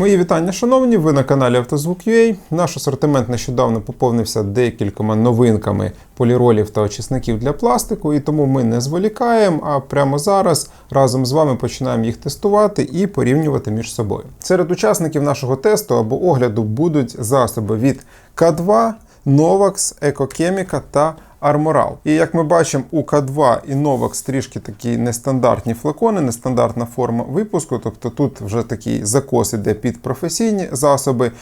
Мої вітання, шановні, ви на каналі Автозвук.ua. Наш асортимент нещодавно поповнився декількома новинками поліролів та очисників для пластику, і тому ми не зволікаємо, а прямо зараз разом з вами починаємо їх тестувати і порівнювати між собою. Серед учасників нашого тесту або огляду будуть засоби від К2, Novax, Екокеміка та Armoral. І як ми бачимо, у К2 і Novax трішки такі нестандартні флакони, нестандартна форма випуску. Тобто тут вже такий закос іде під професійні засоби.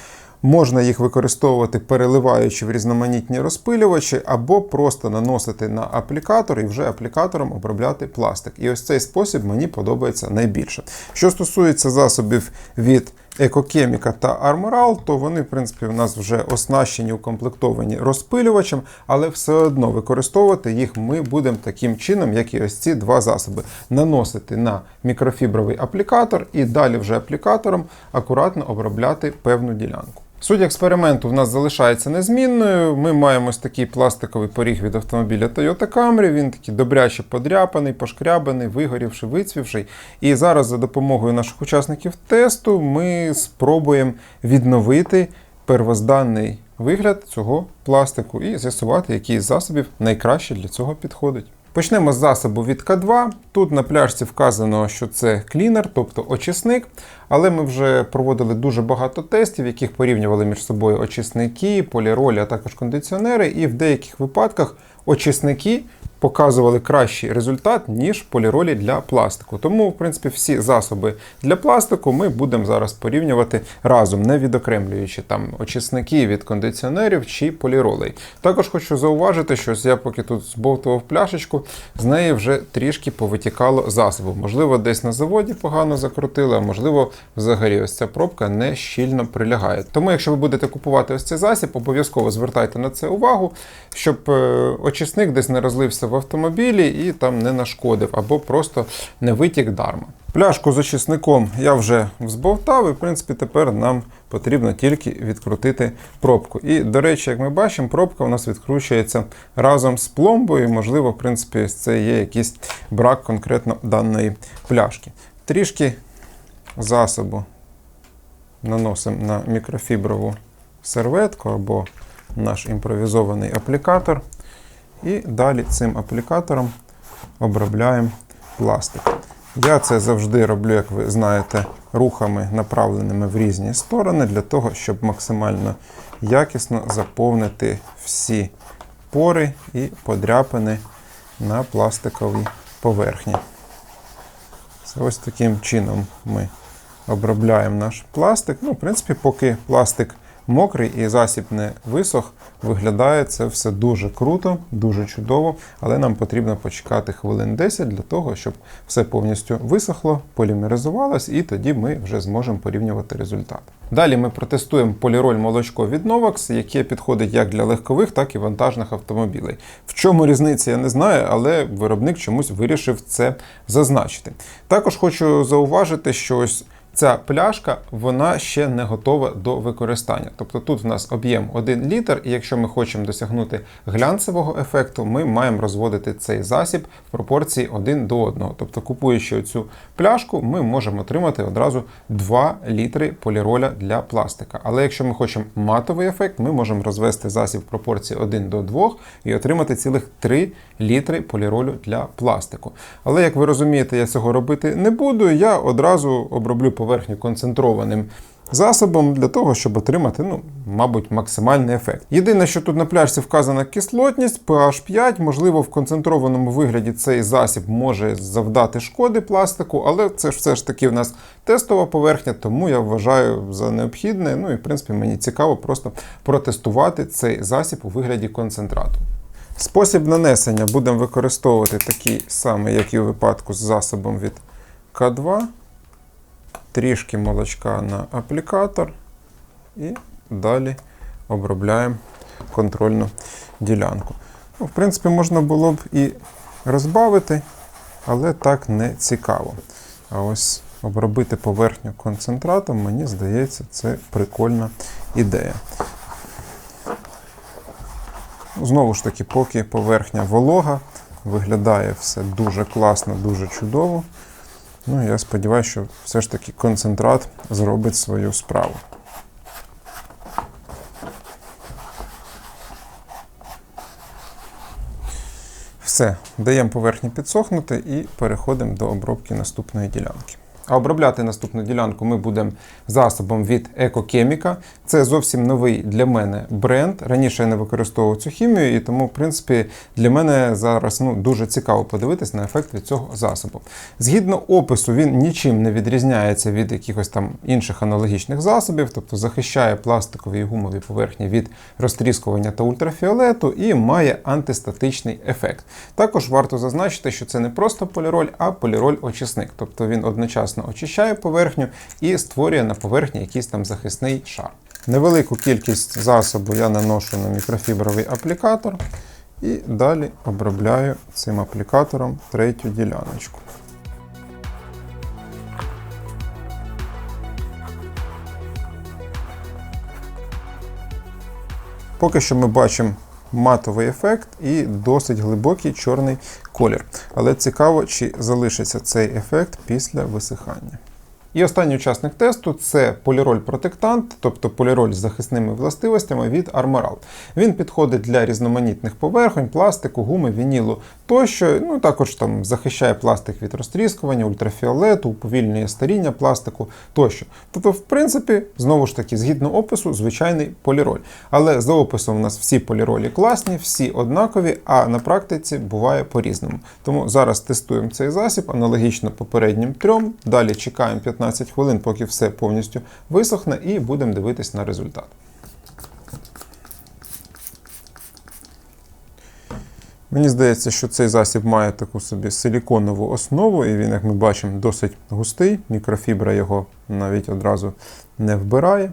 Можна їх використовувати переливаючи в різноманітні розпилювачі, або просто наносити на аплікатор і вже аплікатором обробляти пластик. І ось цей спосіб мені подобається найбільше. Що стосується засобів від Екокеміка та Арморал, то вони, в принципі, у нас вже оснащені, укомплектовані розпилювачем, але все одно використовувати їх ми будемо таким чином, як і ось ці два засоби. Наносити на мікрофібровий аплікатор і далі вже аплікатором акуратно обробляти певну ділянку. Суть експерименту в нас залишається незмінною. Ми маємо ось такий пластиковий поріг від автомобіля Toyota Camry. Він такий добряче подряпаний, пошкрябаний, вигорівший, вицвівший. І зараз за допомогою наших учасників тесту ми спробуємо відновити первозданний вигляд цього пластику і з'ясувати, який з засобів найкраще для цього підходить. Почнемо з засобу від К2. Тут на пляжці вказано, що це клінер, тобто очисник. Але ми вже проводили дуже багато тестів, яких порівнювали між собою очисники, поліролі, а також кондиціонери. І в деяких випадках очисники показували кращий результат, ніж поліролі для пластику. Тому, в принципі, всі засоби для пластику ми будемо зараз порівнювати разом, не відокремлюючи там очисники від кондиціонерів чи поліролей. Також хочу зауважити, що я поки тут збовтував пляшечку, з неї вже трішки повитікало засобу. Можливо, десь на заводі погано закрутили, а можливо, взагалі ось ця пробка не щільно прилягає. Тому, якщо ви будете купувати ось цей засіб, обов'язково звертайте на це увагу, щоб е, очисник десь не розлився в автомобілі і там не нашкодив, або просто не витік дарма. Пляшку з очисником я вже взбовтав, і в принципі тепер нам потрібно тільки відкрутити пробку. І, до речі, як ми бачимо, пробка у нас відкручується разом з пломбою. Можливо, в принципі, це є якийсь брак конкретно даної пляшки. Трішки засобу наносимо на мікрофіброву серветку або наш імпровізований аплікатор. І далі цим аплікатором обробляємо пластик. Я це завжди роблю, як ви знаєте, рухами направленими в різні сторони, для того, щоб максимально якісно заповнити всі пори і подряпини на пластиковій поверхні. Ось таким чином ми обробляємо наш пластик. Ну, в принципі, поки пластик мокрий і засіб не висох, виглядає це все дуже круто, дуже чудово, але нам потрібно почекати хвилин 10 для того, щоб все повністю висохло, полімеризувалось, і тоді ми вже зможемо порівнювати результат. Далі ми протестуємо поліроль молочко від Novax, яке підходить як для легкових, так і вантажних автомобілей. В чому різниця, я не знаю, але виробник чомусь вирішив це зазначити. Також хочу зауважити, що ось Ця пляшка вона ще не готова до використання. Тобто тут в нас об'єм 1 літр, і якщо ми хочемо досягнути глянцевого ефекту, ми маємо розводити цей засіб в пропорції 1 до 1. Тобто, купуючи цю пляшку, ми можемо отримати одразу 2 літри поліроля для пластика. Але якщо ми хочемо матовий ефект, ми можемо розвести засіб в пропорції 1 до 2 і отримати цілих 3 літри поліролю для пластику. Але як ви розумієте, я цього робити не буду. Я одразу оброблю поверхню концентрованим засобом для того, щоб отримати, ну, мабуть, максимальний ефект. Єдине, що тут на пляшці вказана кислотність, pH 5, можливо, в концентрованому вигляді цей засіб може завдати шкоди пластику, але це ж все ж таки в нас тестова поверхня, тому я вважаю за необхідне. Ну і в принципі мені цікаво просто протестувати цей засіб у вигляді концентрату. Спосіб нанесення будемо використовувати такий самий, як і у випадку з засобом від К2 трішки молочка на аплікатор і далі обробляємо контрольну ділянку. Ну, В принципі, можна було б і розбавити, але так не цікаво. А ось обробити поверхню концентратом, мені здається, це прикольна ідея. Знову ж таки, поки поверхня волога, виглядає все дуже класно, дуже чудово. Ну, я сподіваюся, що все ж таки концентрат зробить свою справу. Все, даємо поверхні підсохнути і переходимо до обробки наступної ділянки. А обробляти наступну ділянку ми будемо засобом від Екокеміка. Це зовсім новий для мене бренд. Раніше я не використовував цю хімію, і тому, в принципі, для мене зараз ну, дуже цікаво подивитись на ефект від цього засобу. Згідно опису, він нічим не відрізняється від якихось там інших аналогічних засобів, тобто захищає пластикові і гумові поверхні від розтріскування та ультрафіолету і має антистатичний ефект. Також варто зазначити, що це не просто поліроль, а поліроль-очисник, тобто він одночасно очищає поверхню і створює на поверхні якийсь там захисний шар. Невелику кількість засобу я наношу на мікрофібровий аплікатор і далі обробляю цим аплікатором третю діляночку. Поки що ми бачимо матовий ефект і досить глибокий чорний колір. Але цікаво, чи залишиться цей ефект після висихання. І останній учасник тесту це поліроль протектант, тобто поліроль з захисними властивостями від Armoral. Він підходить для різноманітних поверхонь, пластику, гуми, вінілу тощо. Ну також там захищає пластик від розтріскування, ультрафіолету, уповільнює старіння пластику тощо. Тобто, в принципі, знову ж таки, згідно опису, звичайний поліроль. Але за описом у нас всі поліролі класні, всі однакові, а на практиці буває по-різному. Тому зараз тестуємо цей засіб аналогічно попереднім трьом. Далі чекаємо 15 хвилин, поки все повністю висохне, і будемо дивитись на результат. Мені здається, що цей засіб має таку собі силіконову основу, і він, як ми бачимо, досить густий. Мікрофібра його навіть одразу не вбирає.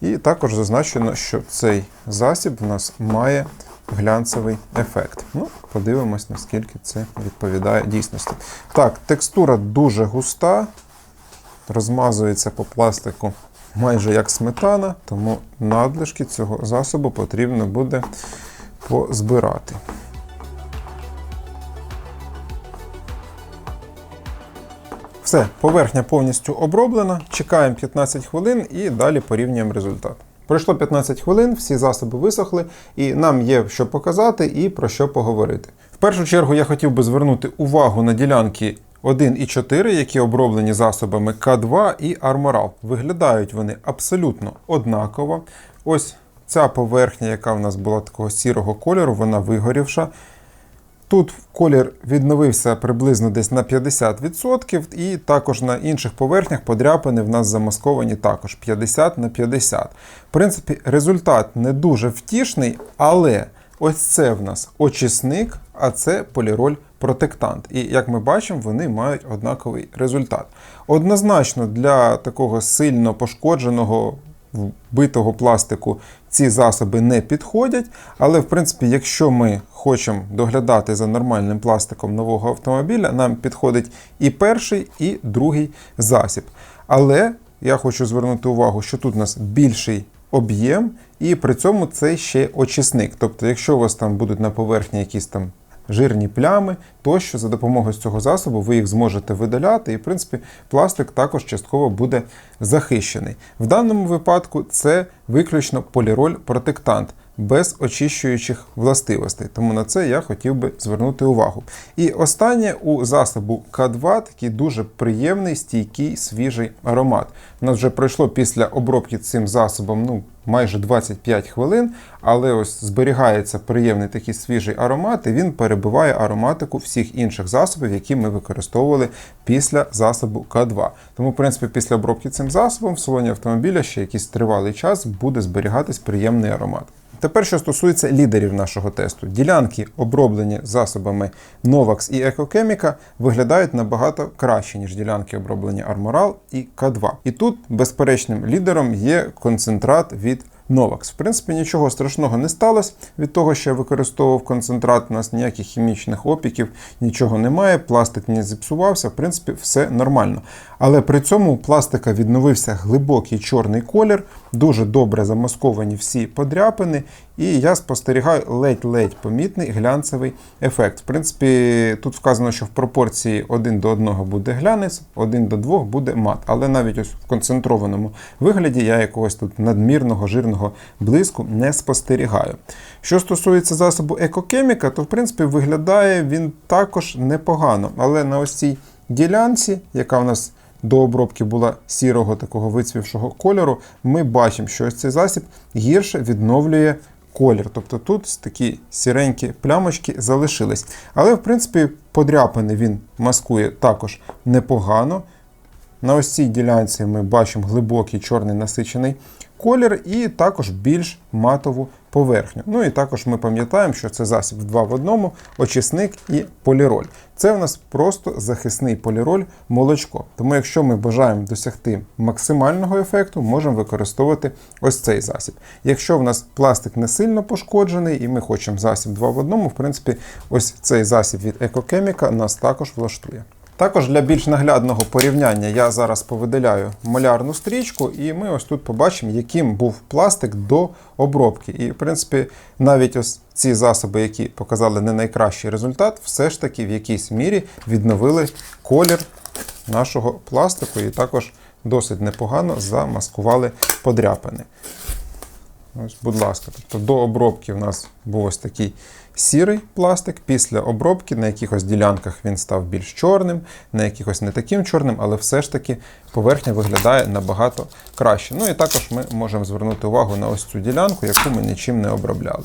І також зазначено, що цей засіб у нас має глянцевий ефект. Ну, подивимось, наскільки це відповідає дійсності. Так, текстура дуже густа, розмазується по пластику майже як сметана, тому надлишки цього засобу потрібно буде позбирати. Все, поверхня повністю оброблена. Чекаємо 15 хвилин і далі порівнюємо результат. Пройшло 15 хвилин, всі засоби висохли, і нам є що показати і про що поговорити. В першу чергу я хотів би звернути увагу на ділянки 1 і 4, які оброблені засобами К2 і Armoral. Виглядають вони абсолютно однаково. Ось ця поверхня, яка в нас була такого сірого кольору, вона вигорівша. Тут колір відновився приблизно десь на 50%, і також на інших поверхнях подряпини в нас замасковані також 50 на 50. В принципі, результат не дуже втішний, але ось це в нас очисник, а це поліроль протектант. І як ми бачимо, вони мають однаковий результат. Однозначно для такого сильно пошкодженого вбитого пластику ці засоби не підходять. Але, в принципі, якщо ми хочемо доглядати за нормальним пластиком нового автомобіля, нам підходить і перший, і другий засіб. Але я хочу звернути увагу, що тут у нас більший об'єм, і при цьому це ще очисник. Тобто, якщо у вас там будуть на поверхні якісь там жирні плями, тощо за допомогою цього засобу ви їх зможете видаляти, і, в принципі, пластик також частково буде захищений. В даному випадку це виключно поліроль-протектант. Без очищуючих властивостей, тому на це я хотів би звернути увагу. І останнє у засобу К2 такий дуже приємний, стійкий, свіжий аромат. У нас вже пройшло після обробки цим засобом ну, майже 25 хвилин, але ось зберігається приємний такий свіжий аромат, і він перебиває ароматику всіх інших засобів, які ми використовували після засобу К2. Тому, в принципі, після обробки цим засобом в салоні автомобіля ще якийсь тривалий час буде зберігатись приємний аромат. Тепер, що стосується лідерів нашого тесту, ділянки, оброблені засобами Novax і Ecochemica, виглядають набагато краще, ніж ділянки, оброблені Armoral і К2. І тут безперечним лідером є концентрат від Novax. В принципі, нічого страшного не сталося від того, що я використовував концентрат. У нас ніяких хімічних опіків, нічого немає, пластик не зіпсувався, в принципі, все нормально. Але при цьому у пластика відновився глибокий чорний колір. Дуже добре замасковані всі подряпини, і я спостерігаю ледь-ледь помітний глянцевий ефект. В принципі, тут вказано, що в пропорції 1 до 1 буде глянець, 1 до 2 буде мат. Але навіть ось в концентрованому вигляді я якогось тут надмірного жирного блиску не спостерігаю. Що стосується засобу екокеміка, то в принципі виглядає він також непогано. Але на ось цій ділянці, яка у нас до обробки була сірого такого вицвівшого кольору, ми бачимо, що ось цей засіб гірше відновлює колір. Тобто тут такі сіренькі плямочки залишились. Але, в принципі, подряпини він маскує також непогано. На ось цій ділянці ми бачимо глибокий чорний насичений колір і також більш матову поверхню. Ну і також ми пам'ятаємо, що це засіб в два в одному, очисник і поліроль. Це у нас просто захисний поліроль молочко. Тому, якщо ми бажаємо досягти максимального ефекту, можемо використовувати ось цей засіб. Якщо в нас пластик не сильно пошкоджений і ми хочемо засіб два в одному, в принципі, ось цей засіб від екокеміка нас також влаштує. Також для більш наглядного порівняння я зараз повидаляю малярну стрічку, і ми ось тут побачимо, яким був пластик до обробки. І, в принципі, навіть ось ці засоби, які показали не найкращий результат, все ж таки в якійсь мірі відновили колір нашого пластику і також досить непогано замаскували подряпини. Ось, будь ласка, тобто до обробки в нас був ось такий сірий пластик. Після обробки на якихось ділянках він став більш чорним, на якихось не таким чорним, але все ж таки поверхня виглядає набагато краще. Ну і також ми можемо звернути увагу на ось цю ділянку, яку ми нічим не обробляли.